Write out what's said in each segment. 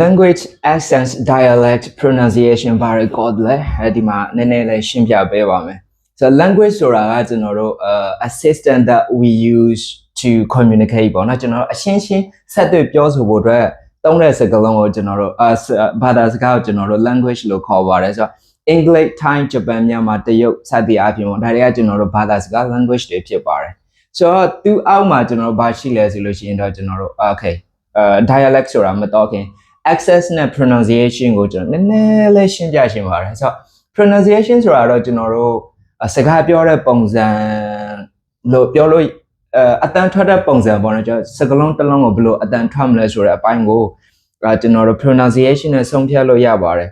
language accents dialect pronunciation ဘာတွေခေါ်လဲအဲဒီမှာနည်းနည်းလေးရှင်းပြပေးပါမယ် so language ဆိုတာကကျွန်တော်တို့ uh, assistant that we use to communicate ပေါ့နော်ကျွန်တော်တို့အရှင်းရှင်းဆက်သွယ်ပြောဆိုဖို့အတွက်သုံးတဲ့စကားလုံးကိုကျွန်တော်တို့အဘာသာစကားကိုကျွန်တော်တို့ language လို့ခေါ်ပါတယ်ဆိုတော့ English Thai Japan မြန်မာတရုတ်စသည်အပြင်ပေါ့ဒါတွေကကျွန်တော်တို့ဘာသာစကား language တွေဖြစ်ပါတယ်ဆိုတော့သူ့အောက်မှာကျွန်တော်တို့ဘာရှိလဲဆိုလို့ရှိရင်တော့ကျွန်တော်တို့ okay အဲ dialect ဆိုတာမတော့ခင် access နဲ့ pronunciation ကိုကျွန်တော်နည်းနည်းလေးရှင်းပြရှင်းပါတယ်ဆိုတော့ pronunciation ဆိုတာတော့ကျွန်တော်တို့အစကားပြောတဲ့ပုံစံလို့ပြောလို့အဲအတန်ထွက်တဲ့ပုံစံပေါ့နော်ကျွန်တော်စကားလုံးတစ်လုံးကိုဘယ်လိုအတန်ထွက်မလဲဆိုတဲ့အပိုင်းကိုအဲကျွန်တော်တို့ pronunciation နဲ့ဆုံးဖြတ်လို့ရပါတယ်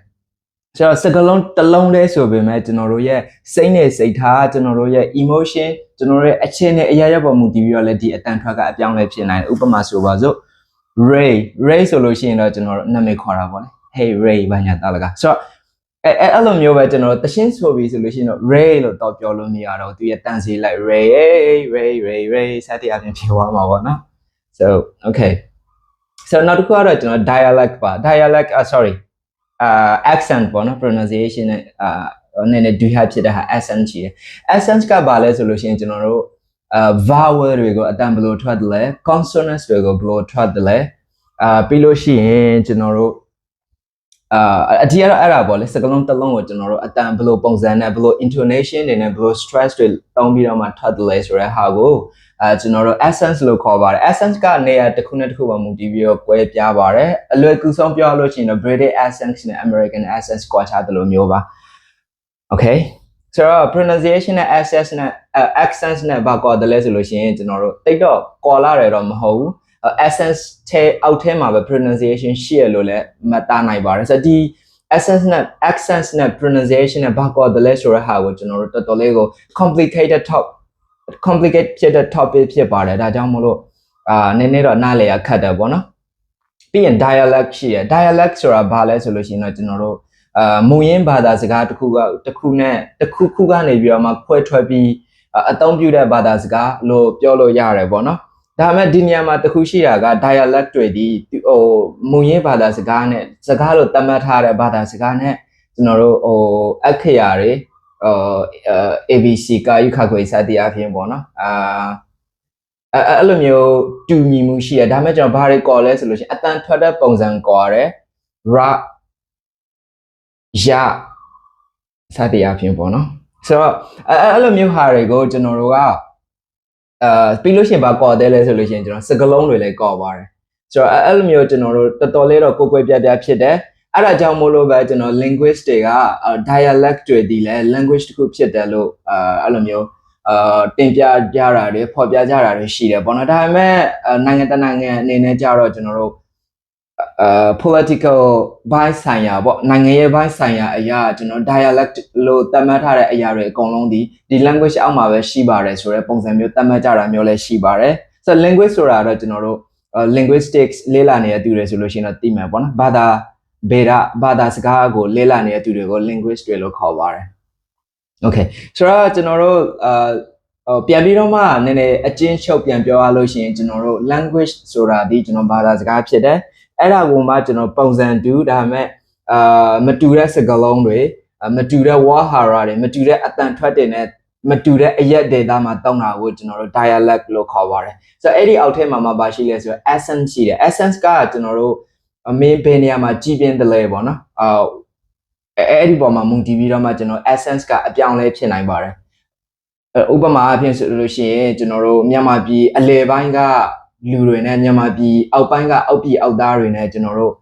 ဆိုတော့စကားလုံးတစ်လုံးလေးဆိုပေမဲ့ကျွန်တော်တို့ရဲ့စိတ်နဲ့စိတ်ထားကျွန်တော်တို့ရဲ့ emotion ကျွန်တော်တို့ရဲ့အခြေအနေအရာရာပေါ်မူတည်ပြီးတော့လည်းဒီအတန်ထွက်ကအပြောင်းလဲဖြစ်နိုင်တယ်ဥပမာဆိုပါစို့ Ray Ray ဆိုလို့ရှိရင်တော့ကျွန်တော်တို့နာမည်ခေါ်တာပေါ့လေ Hey Ray ဘာညာတားလကဆိုတော့အဲအဲအဲ့လိုမျိုးပဲကျွန်တော်တို့တရှင်းဆိုပြီးဆိုလို့ရှိရင်တော့ Ray လို့တော့ပြောလို့မရတော့သူရဲ့တန်စီလိုက် Ray Ray Ray Ray Ray စတဲ့အပြင်ဖြစ်သွားမှာပေါ့နော် so okay so နောက်တစ်ခုကတော့ကျွန်တော် dialect ပါ dialect uh, sorry uh accent ပေါ့နော် pronunciation နဲ့အာနည်းနည်းဒူဟဖြစ်တဲ့ဟာ accent ရှိတယ် accent ကဘာလဲဆိုလို့ရှိရင်ကျွန်တော်တို့ အာ vowel တွေကိုအတန်ဘယ်လိုထွက်တယ်လဲ consonants တွေကိုဘယ်လိုထွက်တယ်လဲအာပြီးလို့ရှိရင်ကျွန်တော်တို့အာအတိအရအဲ့ဒါပေါ့လေစကလုံးတစ်လုံးကိုကျွန်တော်တို့အတန်ဘယ်လိုပုံစံနဲ့ဘယ်လို intonation တွေနဲ့ဘယ်လို stress တွေတောင်းပြီးတော့မှထွက်တယ်လဲဆိုတဲ့ဟာကိုအဲကျွန်တော်တို့ essence လို့ခေါ်ပါတယ် essence ကနေရာတစ်ခုနဲ့တစ်ခုပေါ်မူတည်ပြီးတော့꿰ပြားပါတယ်အလွယ်ကူဆုံးပြောလို့ရှိရင်တော့ British accent နဲ့ American accent ကွာခြားတယ်လို့မျိုးပါ okay ဆိုတော့ pronunciation နဲ့ accent နဲ့ accent နဲ့ဘာကွာတယ်လဲဆိုလို့ရှိရင်ကျွန်တော်တို့တိတ်တော့ကွာလာတယ်တော့မဟုတ်ဘူး essence ထဲအောက်ထဲမှာပဲ pronunciation ရှိရလို့လည်းမတားနိုင်ပါတယ်ဆိုတော့ဒီ essence နဲ့ accent နဲ့ pronunciation နဲ့ဘာကွာတယ်လဲဆိုတဲ့ဟာကိုကျွန်တော်တို့တော်တော်လေးကို complicated top complicated ဖြစ်တဲ့ topic ဖြစ်ပါတယ်ဒါကြောင့်မလို့အာနည်းနည်းတော့နားလည်ရခက်တယ်ပေါ့နော်ပြီးရင် dialect ရှိရ dialect ဆိုတာဘာလဲဆိုလို့ရှိရင်တော့ကျွန်တော်တို့အာမူရင်းဘာသာစကားတစ်ခုကတစ်ခုနဲ့တစ်ခုခုကနေပြီးတော့မှခွဲထွက်ပြီး အသုံးပြုတဲ့ဘာသာစကားလို့ပြောလို့ရတယ်ပေါ့နော်ဒါပေမဲ့ဒီနေရာမှာတစ်ခုရှိတာက dialect တွေဒီဟိုမူရင်းဘာသာစကားနဲ့စကားလို့သတ်မှတ်ထားတဲ့ဘာသာစကားနဲ့ကျွန်တော်တို့ဟိုအခရာတွေဟို ABC ကာယုခခွေစသည်အဖြစ်ပေါ့နော်အာအဲ့အဲ့လိုမျိုးတူညီမှုရှိရဒါပေမဲ့ကျွန်တော်ဘာတွေကော်လဲဆိုလို့ရှိရင်အတန်ထွက်တဲ့ပုံစံကော်ရတယ် ra ရစသည်အဖြစ်ပေါ့နော် ဆိုတော့အဲအဲ့လိုမျိုးဟာတွေကိုကျွန်တော်တို့ကအာပြီးလို့ရှိရင်ဘာကော်တယ်လဲဆိုလို့ရှိရင်ကျွန်တော်စကလုံးတွေလည်းကော်ပါတယ်ဆိုတော့အဲ့လိုမျိုးကျွန်တော်တို့တော်တော်လေးတော့ကိုယ်ကွယ်ပြပြဖြစ်တယ်အဲ့ဒါကြောင့်မို့လို့ပဲကျွန်တော် linguist တွေက dialect တွေဒီလဲ language တစ်ခုဖြစ်တယ်လို့အာအဲ့လိုမျိုးအာတင်ပြကြတာတွေဖော်ပြကြတာတွေရှိတယ်ပေါ့နော်ဒါပေမဲ့နိုင်ငံတကာနိုင်ငံအနေနဲ့ကြတော့ကျွန်တော်တို့ အာ political ဘိုင်းဆိုင်ရာပေါ့နိုင်ငံရေးဘိုင်းဆိုင်ရာအရာကျွန်တော် dialect လို့သတ်မှတ်ထားတဲ့အရာတွေအကုန်လုံးဒီဒီ language အောက်မှာပဲရှိပါတယ်ဆိုတဲ့ပုံစံမျိုးသတ်မှတ်ကြတာမျိုးလည်းရှိပါတယ်ဆိုတော့ language ဆိုတာတော့ကျွန်တော်တို့ linguistics လေ့လာနေတဲ့သူတွေဆိုလို့ရှိရင်တော့သိမှာပေါ့နော်ဘာသာဗေဒဘာသာစကားကိုလေ့လာနေတဲ့သူတွေကို linguist တွေလို့ခေါ်ပါတယ် okay ဆိုတော့ကျွန်တော်တို့အာဟိုပြန်ပြီးတော့မှနည်းနည်းအချင်းချုပ်ပြန်ပြောရလို့ရှိရင်ကျွန်တော်တို့ language ဆိုတာဒီကျွန်တော်ဘာသာစကားဖြစ်တယ် အဲ့ဒါကိုမှကျွန်တော်ပုံစံတူဒါပေမဲ့အာမတူတဲ့စကားလုံးတွေမတူတဲ့ word hara တွေမတူတဲ့အတန်ထွက်တဲ့နဲ့မတူတဲ့အရက် data မှာတောင်းတာကိုကျွန်တော်တို့ dialect လို့ခေါ်ပါတယ်ဆိုတော့အဲ့ဒီအောက်ထဲမှာမှပါရှိလဲဆိုတော့ essence ရှိတယ် essence ကကျွန်တော်တို့အမင်းဘယ်နေရာမှာကြည်ပြင်းတယ်လဲပေါ့နော်အာအဲ့ဒီပေါ်မှာမူတည်ပြီးတော့မှကျွန်တော် essence ကအပြောင်းလဲဖြစ်နိုင်ပါတယ်ဥပမာအဖြစ်ဆိုလို့ရှိရင်ကျွန်တော်တို့မြန်မာပြည်အလဲပိုင်းက လူတွေနဲ့မြန်မာပြည်အောက်ပိုင်းကအောက်ပြည်အောက်သားတွေနဲ့ကျွန်တော်တို့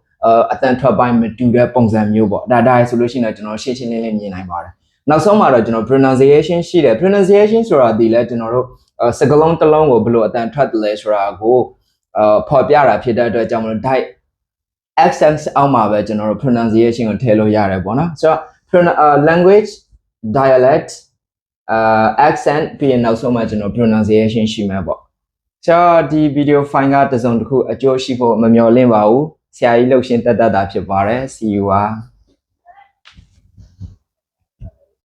အတန်ထွက်ပိုင်းမတူတဲ့ပုံစံမျိုးပေါ့ဒါဒါဆိုလို့ရှိရင်တော့ကျွန်တော်ရှင်းရှင်းလင်းလင်းမြင်နိုင်ပါတယ်နောက်ဆုံးမှာတော့ကျွန်တော် pronunciation ရှိတယ် pronunciation ဆိုတာဒီလဲကျွန်တော်တို့စကားလုံးတစ်လုံးကိုဘယ်လိုအတန်ထွက်တယ်လဲဆိုတာကိုအဖော်ပြတာဖြစ်တဲ့အတွက်ကြောင့်မလို့ diet accent အောက်မှာပဲကျွန်တော်တို့ pronunciation ကိုထည့်လို့ရတယ်ပေါ့နော်ဆိုတော့ language dialect uh accent ပြီးရင်နောက်ဆုံးမှကျွန်တော် pronunciation ရှိမှာပေါ့ ဆိုတော့ဒီ video file ကတစ်စုံတစ်ခုအကျိုးရှိဖို့မမျှော်လင့်ပါဘူးဆရာကြီးလှုပ်ရှင်တက်တတ်တာဖြစ်ပါတယ် see you ပါ